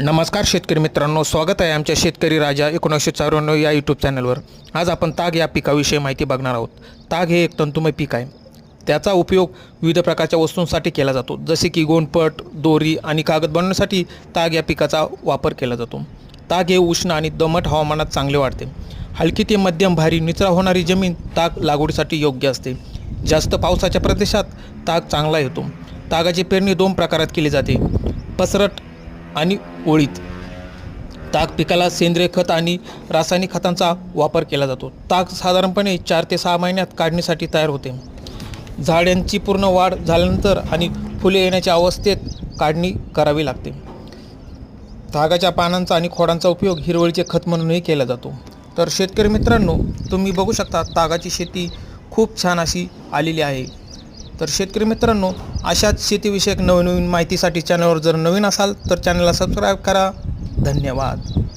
नमस्कार शेतकरी मित्रांनो स्वागत आहे आमच्या शेतकरी राजा एकोणीसशे चौऱ्याण्णव या यूट्यूब चॅनलवर आज आपण ताग या पिकाविषयी माहिती बघणार आहोत. ताग हे एक तंतुमय पीक आहे. त्याचा उपयोग विविध प्रकारच्या वस्तूंसाठी केला जातो. जसे की गोंडपट दोरी आणि कागद बनवण्यासाठी ताग या पिकाचा वापर केला जातो. ताग हे उष्ण आणि दमट हवामानात चांगले वाढते. हलकी ते मध्यम भारी निचरा होणारी जमीन ताग लागवडीसाठी योग्य असते. जास्त पावसाच्या प्रदेशात ताग चांगला येतो. तागाची पेरणी दोन प्रकारात केली जाते. पसरट आणि ओळीत. ताक पिकाला सेंद्रिय खत आणि रासायनिक खतांचा वापर केला जातो. ताक साधारणपणे चार ते सहा महिन्यात काढणीसाठी तयार होते. झाडांची पूर्ण वाढ झाल्यानंतर आणि फुले येण्याच्या अवस्थेत काढणी करावी लागते. तागाच्या पानांचा आणि खोडांचा उपयोग हिरवळीचे खत म्हणूनही केला जातो. तर शेतकरी मित्रांनो तुम्ही बघू शकता तागाची शेती खूप छान अशी आलेली आहे. तर शेतकरी मित्रांनो अशाच शेतीविषयक नवनवीन माहितीसाठी चॅनलवर जर नवीन असाल तर चॅनलला सबस्क्राईब करा. धन्यवाद.